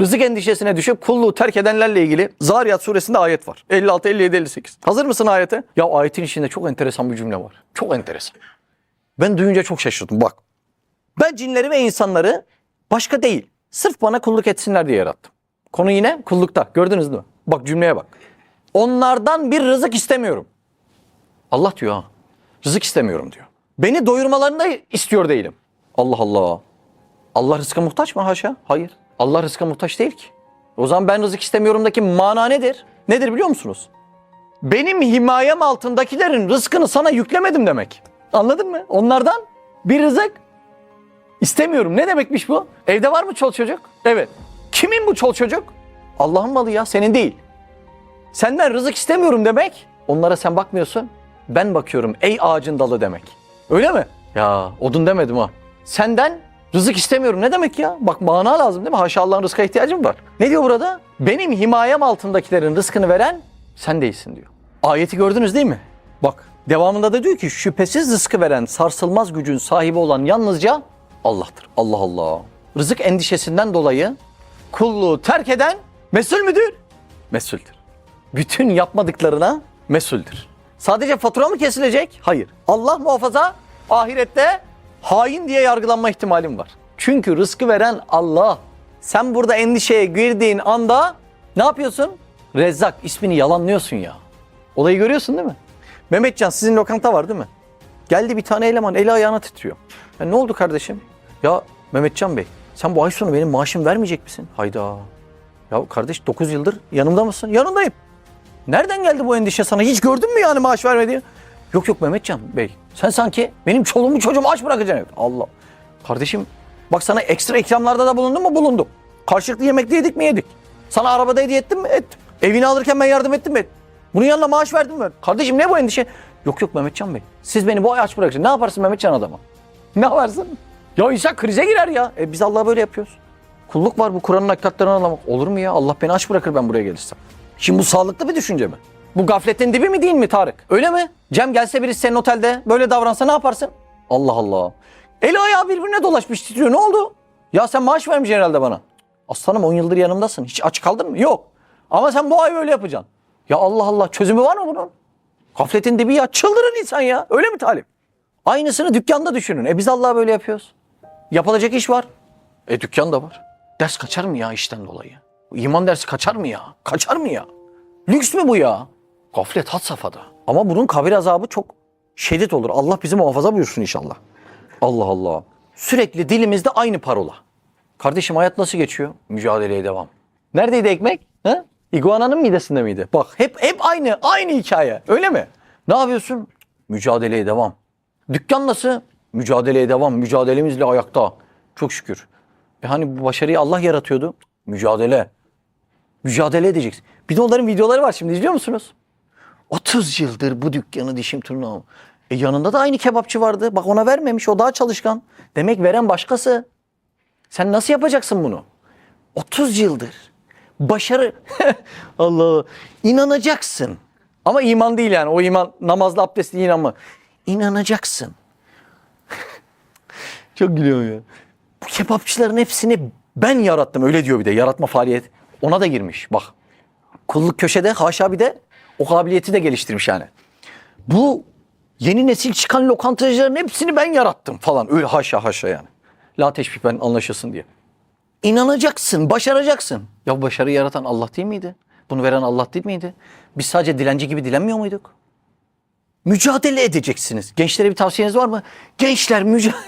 rızık endişesine düşüp kulluğu terk edenlerle ilgili Zariyat suresinde ayet var. 56, 57, 58. Hazır mısın ayete? Ya ayetin içinde çok enteresan bir cümle var. Çok enteresan. Ben duyunca çok şaşırdım bak. Ben cinleri ve insanları başka değil, sırf bana kulluk etsinler diye yarattım. Konu yine kullukta. Gördünüz mi? Bak cümleye bak. Onlardan bir rızık istemiyorum. Allah diyor ha. Rızık istemiyorum diyor. Beni doyurmalarını da istiyor değilim. Allah Allah. Allah rızka muhtaç mı haşa? Hayır. Allah rızka muhtaç değil ki. O zaman ben rızık istemiyorumdaki mana nedir? Nedir biliyor musunuz? Benim himayem altındakilerin rızkını sana yüklemedim demek. Anladın mı? Onlardan bir rızık istemiyorum. Ne demekmiş bu? Evde var mı çol çocuk? Evet. Kimin bu çol çocuk? Allah'ın malı ya, senin değil. Senden rızık istemiyorum demek. Onlara sen bakmıyorsun. Ben bakıyorum ey ağacın dalı demek. Öyle mi? Ya odun demedim ha. Senden rızık istemiyorum ne demek ya? Bak mana lazım değil mi? Haşa Allah'ın rızka ihtiyacım var. Ne diyor burada? Benim himayem altındakilerin rızkını veren sen değilsin diyor. Ayeti gördünüz değil mi? Bak devamında da diyor ki şüphesiz rızkı veren sarsılmaz gücün sahibi olan yalnızca Allah'tır. Allah Allah. Rızık endişesinden dolayı kulluğu terk eden mesul müdür? Mesuldür bütün yapmadıklarına mesuldür. Sadece fatura mı kesilecek? Hayır. Allah muhafaza ahirette hain diye yargılanma ihtimalim var. Çünkü rızkı veren Allah. Sen burada endişeye girdiğin anda ne yapıyorsun? Rezzak ismini yalanlıyorsun ya. Olayı görüyorsun değil mi? Mehmetcan sizin lokanta var değil mi? Geldi bir tane eleman eli ayağına titriyor. Ya ne oldu kardeşim? Ya Mehmetcan Bey sen bu ay sonu benim maaşımı vermeyecek misin? Hayda. Ya kardeş 9 yıldır yanımda mısın? Yanındayım. Nereden geldi bu endişe sana? Hiç gördün mü yani maaş vermediğini? Yok yok Mehmetcan Bey. Sen sanki benim çoluğumu çocuğumu aç bırakacaksın. Allah. Kardeşim bak sana ekstra ikramlarda da bulundum mu? Bulundum. Karşılıklı yemekte yedik mi? Yedik. Sana arabada hediye ettim mi? Ettim. Evini alırken ben yardım ettim mi? Bunun yanına maaş verdim mi? Kardeşim ne bu endişe? Yok yok Mehmetcan Bey. Siz beni bu ay aç bırakacaksınız. Ne yaparsın Mehmetcan adama? Ne yaparsın? Ya insan krize girer ya. E biz Allah'a böyle yapıyoruz. Kulluk var bu Kur'an'ın hakikatlerini anlamak. Olur mu ya? Allah beni aç bırakır ben buraya gelirsem. Şimdi bu sağlıklı bir düşünce mi? Bu gafletin dibi mi değil mi Tarık? Öyle mi? Cem gelse birisi senin otelde böyle davransa ne yaparsın? Allah Allah. Eli ayağı birbirine dolaşmış titriyor. Ne oldu? Ya sen maaş vermeyeceksin herhalde bana. Aslanım 10 yıldır yanımdasın. Hiç aç kaldın mı? Yok. Ama sen bu ay öyle yapacaksın. Ya Allah Allah çözümü var mı bunun? Gafletin dibi ya çıldırın insan ya. Öyle mi Talip? Aynısını dükkanda düşünün. E biz Allah'a böyle yapıyoruz. Yapılacak iş var. E dükkan da var. Ders kaçar mı ya işten dolayı? İman dersi kaçar mı ya? Kaçar mı ya? Lüks mü bu ya? Gaflet had safhada. Ama bunun kabir azabı çok şiddet olur. Allah bizi muhafaza buyursun inşallah. Allah Allah. Sürekli dilimizde aynı parola. Kardeşim hayat nasıl geçiyor? Mücadeleye devam. Neredeydi ekmek? Ha? İguananın midesinde miydi? Bak hep hep aynı aynı hikaye. Öyle mi? Ne yapıyorsun? Mücadeleye devam. Dükkan nasıl? Mücadeleye devam. Mücadelemizle ayakta. Çok şükür. E hani bu başarıyı Allah yaratıyordu. Mücadele. Mücadele edeceksin. Bir de onların videoları var şimdi izliyor musunuz? 30 yıldır bu dükkanı dişim tırnağım. E yanında da aynı kebapçı vardı. Bak ona vermemiş o daha çalışkan. Demek veren başkası. Sen nasıl yapacaksın bunu? 30 yıldır. Başarı. Allah Allah. İnanacaksın. Ama iman değil yani. O iman namazlı abdestli inanma. İnanacaksın. Çok gülüyorum ya. Bu kebapçıların hepsini ben yarattım. Öyle diyor bir de. Yaratma faaliyet. Ona da girmiş. Bak. Kulluk köşede haşa bir de o kabiliyeti de geliştirmiş yani. Bu yeni nesil çıkan lokantacıların hepsini ben yarattım falan. Öyle haşa haşa yani. La teşbih ben anlaşılsın diye. İnanacaksın, başaracaksın. Ya bu başarıyı yaratan Allah değil miydi? Bunu veren Allah değil miydi? Biz sadece dilenci gibi dilenmiyor muyduk? Mücadele edeceksiniz. Gençlere bir tavsiyeniz var mı? Gençler mücadele...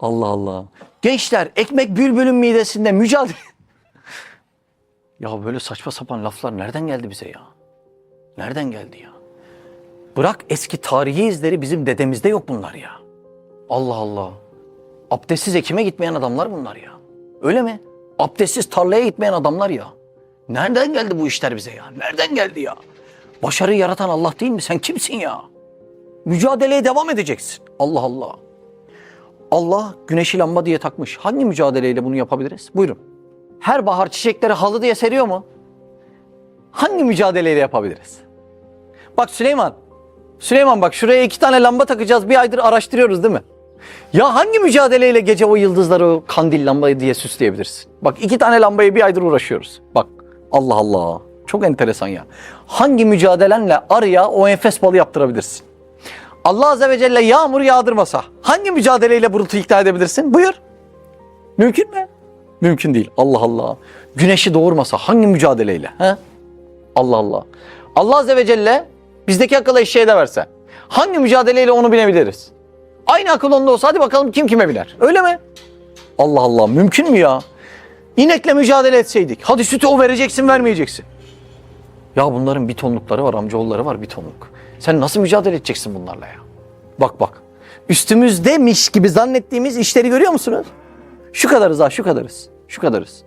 Allah Allah. Gençler ekmek bülbülün midesinde mücadele... ya böyle saçma sapan laflar nereden geldi bize ya? Nereden geldi ya? Bırak eski tarihi izleri bizim dedemizde yok bunlar ya. Allah Allah. Abdestsiz ekime gitmeyen adamlar bunlar ya. Öyle mi? Abdestsiz tarlaya gitmeyen adamlar ya. Nereden geldi bu işler bize ya? Nereden geldi ya? Başarıyı yaratan Allah değil mi? Sen kimsin ya? Mücadeleye devam edeceksin. Allah Allah. Allah güneşi lamba diye takmış. Hangi mücadeleyle bunu yapabiliriz? Buyurun. Her bahar çiçekleri halı diye seriyor mu? Hangi mücadeleyle yapabiliriz? Bak Süleyman. Süleyman bak şuraya iki tane lamba takacağız. Bir aydır araştırıyoruz değil mi? Ya hangi mücadeleyle gece o yıldızları o kandil lambayı diye süsleyebilirsin? Bak iki tane lambayı bir aydır uğraşıyoruz. Bak Allah Allah. Çok enteresan ya. Hangi mücadelenle arıya o enfes balı yaptırabilirsin? Allah Azze ve Celle yağmur yağdırmasa hangi mücadeleyle bulutu ikna edebilirsin? Buyur. Mümkün mü? Mümkün değil. Allah Allah. Güneşi doğurmasa hangi mücadeleyle? He? Allah Allah. Allah Azze ve Celle bizdeki akıllı eşeğe de verse hangi mücadeleyle onu binebiliriz? Aynı akıl onda olsa hadi bakalım kim kime biner. Öyle mi? Allah Allah mümkün mü ya? İnekle mücadele etseydik. Hadi sütü o vereceksin vermeyeceksin. Ya bunların bir tonlukları var amcaoğulları var bir tonluk. Sen nasıl mücadele edeceksin bunlarla ya? Bak bak. Üstümüzdemiş gibi zannettiğimiz işleri görüyor musunuz? Şu kadarız ha şu kadarız. Şu kadarız.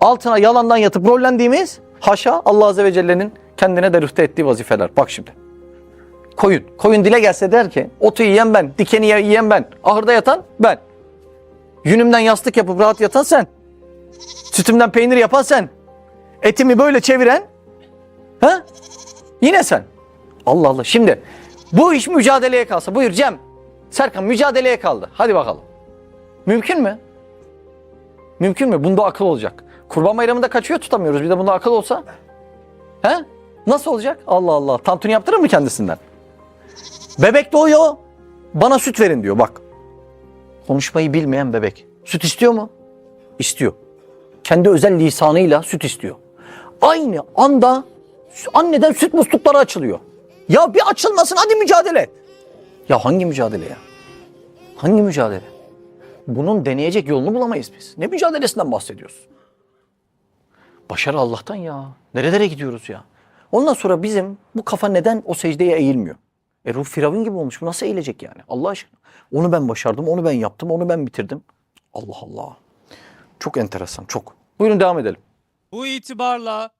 Altına yalandan yatıp rollendiğimiz haşa Allah Azze ve Celle'nin kendine de rühte ettiği vazifeler. Bak şimdi. Koyun. Koyun dile gelse der ki otu yiyen ben, dikeni yiyen ben, ahırda yatan ben. Yünümden yastık yapıp rahat yatan sen. Sütümden peynir yapan sen. Etimi böyle çeviren ha? Yine sen. Allah Allah. Şimdi bu iş mücadeleye kalsa. Buyur Cem. Serkan mücadeleye kaldı. Hadi bakalım. Mümkün mü? Mümkün mü? Bunda akıl olacak. Kurban bayramında kaçıyor tutamıyoruz. Bir de bunda akıl olsa. He? Nasıl olacak? Allah Allah. Tantuni yaptırır mı kendisinden? Bebek doğuyor. Bana süt verin diyor bak. Konuşmayı bilmeyen bebek. Süt istiyor mu? İstiyor. Kendi özel lisanıyla süt istiyor. Aynı anda anneden süt muslukları açılıyor. Ya bir açılmasın hadi mücadele. Ya hangi mücadele ya? Hangi mücadele? Bunun deneyecek yolunu bulamayız biz. Ne mücadelesinden bahsediyoruz? Başarı Allah'tan ya. Nerelere gidiyoruz ya? Ondan sonra bizim bu kafa neden o secdeye eğilmiyor? E ruh firavun gibi olmuş. Bu nasıl eğilecek yani? Allah aşkına. Onu ben başardım, onu ben yaptım, onu ben bitirdim. Allah Allah. Çok enteresan, çok. Buyurun devam edelim. Bu itibarla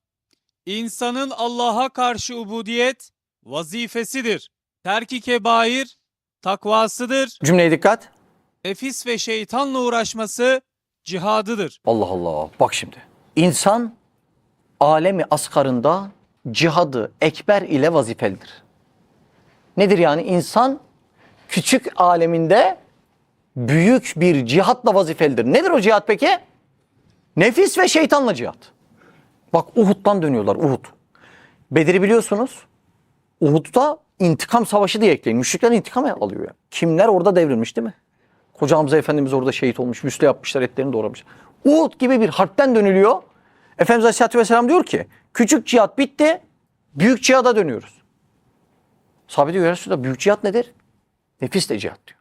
insanın Allah'a karşı ubudiyet vazifesidir. Terki kebair takvasıdır. Cümleye dikkat. Nefis ve şeytanla uğraşması cihadıdır. Allah Allah. Bak şimdi. İnsan alemi askarında cihadı ekber ile vazifelidir. Nedir yani? İnsan küçük aleminde büyük bir cihatla vazifelidir. Nedir o cihat peki? Nefis ve şeytanla cihat. Bak Uhud'dan dönüyorlar Uhud. Bedir'i biliyorsunuz. Uhud'da intikam savaşı diye ekleyin. Müşrikler intikam alıyor ya. Kimler orada devrilmiş değil mi? Hamza Efendimiz orada şehit olmuş. Müsle yapmışlar etlerini doğramış. Uhud gibi bir harpten dönülüyor. Efendimiz Aleyhisselatü Vesselam diyor ki küçük cihat bitti. Büyük cihada dönüyoruz. Sahabe diyor Resulallah büyük cihat nedir? Nefisle cihat diyor.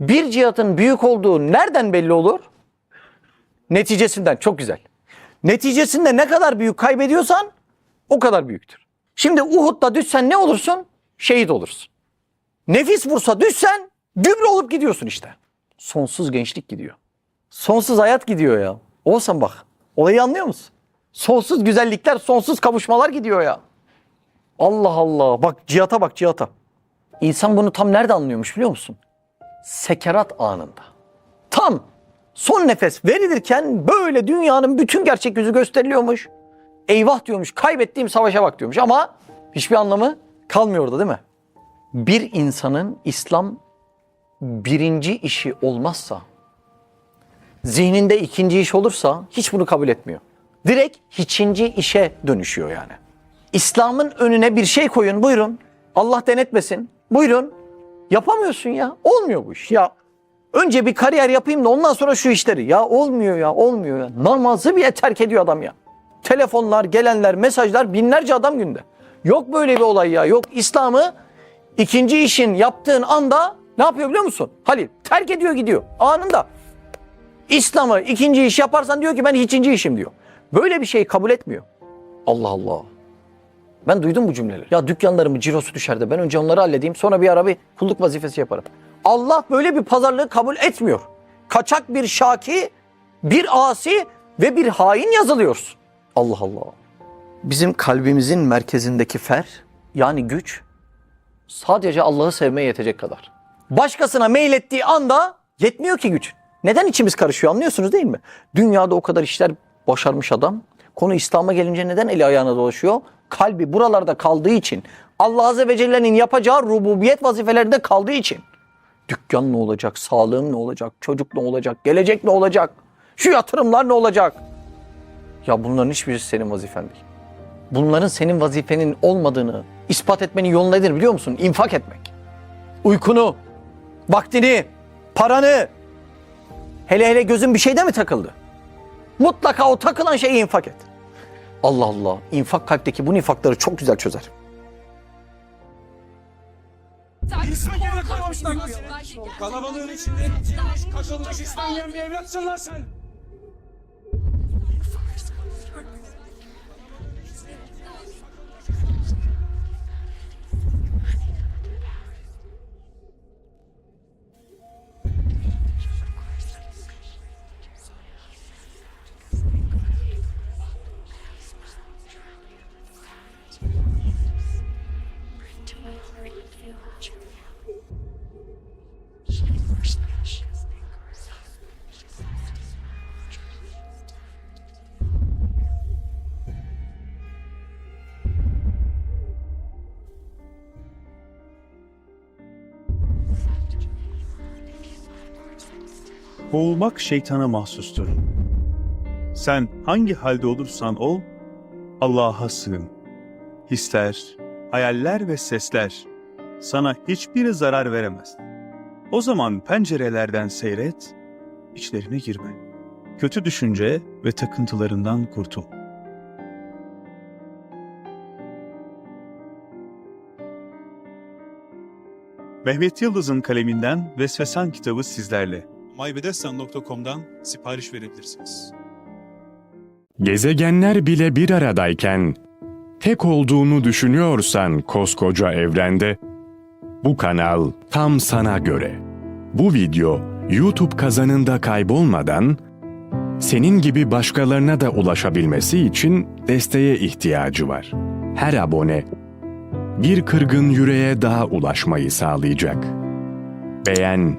Bir cihatın büyük olduğu nereden belli olur? Neticesinden. Çok güzel. Neticesinde ne kadar büyük kaybediyorsan o kadar büyüktür. Şimdi Uhud'da düşsen ne olursun? Şehit olursun. Nefis vursa düşsen gübre olup gidiyorsun işte. Sonsuz gençlik gidiyor. Sonsuz hayat gidiyor ya. Olsan bak. Olayı anlıyor musun? Sonsuz güzellikler, sonsuz kavuşmalar gidiyor ya. Allah Allah. Bak cihata bak cihata. İnsan bunu tam nerede anlıyormuş biliyor musun? Sekerat anında. Tam son nefes verilirken böyle dünyanın bütün gerçek yüzü gösteriliyormuş. Eyvah diyormuş, kaybettiğim savaşa bak diyormuş ama hiçbir anlamı kalmıyor orada değil mi? Bir insanın İslam birinci işi olmazsa, zihninde ikinci iş olursa hiç bunu kabul etmiyor. Direkt hiçinci işe dönüşüyor yani. İslam'ın önüne bir şey koyun buyurun. Allah denetmesin. Buyurun. Yapamıyorsun ya. Olmuyor bu iş. Ya önce bir kariyer yapayım da ondan sonra şu işleri. Ya olmuyor ya olmuyor ya. Namazı bile terk ediyor adam ya. Telefonlar, gelenler, mesajlar binlerce adam günde. Yok böyle bir olay ya. Yok İslam'ı ikinci işin yaptığın anda ne yapıyor biliyor musun? Halil terk ediyor gidiyor anında. İslam'ı ikinci iş yaparsan diyor ki ben ikinci işim diyor. Böyle bir şeyi kabul etmiyor. Allah Allah. Ben duydum bu cümleleri. Ya dükkanlarımın cirosu düşer de ben önce onları halledeyim sonra bir ara bir kulluk vazifesi yaparım. Allah böyle bir pazarlığı kabul etmiyor. Kaçak bir şaki, bir asi ve bir hain yazılıyorsun. Allah Allah. Bizim kalbimizin merkezindeki fer yani güç sadece Allah'ı sevmeye yetecek kadar. Başkasına meylettiği anda yetmiyor ki güç. Neden içimiz karışıyor anlıyorsunuz değil mi? Dünyada o kadar işler başarmış adam. Konu İslam'a gelince neden eli ayağına dolaşıyor? Kalbi buralarda kaldığı için. Allah Azze ve Celle'nin yapacağı rububiyet vazifelerinde kaldığı için. Dükkan ne olacak? Sağlığım ne olacak? Çocuk ne olacak? Gelecek ne olacak? Şu yatırımlar ne olacak? Ya bunların hiçbirisi senin vazifen değil. Bunların senin vazifenin olmadığını ispat etmenin yolu nedir biliyor musun? İnfak etmek. Uykunu, vaktini, paranı. Hele hele gözün bir şeyde mi takıldı? Mutlaka o takılan şeyi infak et. Allah Allah. infak kalpteki bu nifakları çok güzel çözer. Kalabalığın içinde kaşınmış İslam bir evlatsın lan sen. Boğulmak şeytana mahsustur. Sen hangi halde olursan ol, Allah'a sığın. Hisler, hayaller ve sesler sana hiçbiri zarar veremez. O zaman pencerelerden seyret, içlerine girme. Kötü düşünce ve takıntılarından kurtul. Mehmet Yıldız'ın kaleminden Vesvesan kitabı sizlerle. mybedesten.com'dan sipariş verebilirsiniz. Gezegenler bile bir aradayken, tek olduğunu düşünüyorsan koskoca evrende, bu kanal tam sana göre. Bu video YouTube kazanında kaybolmadan, senin gibi başkalarına da ulaşabilmesi için desteğe ihtiyacı var. Her abone, bir kırgın yüreğe daha ulaşmayı sağlayacak. Beğen,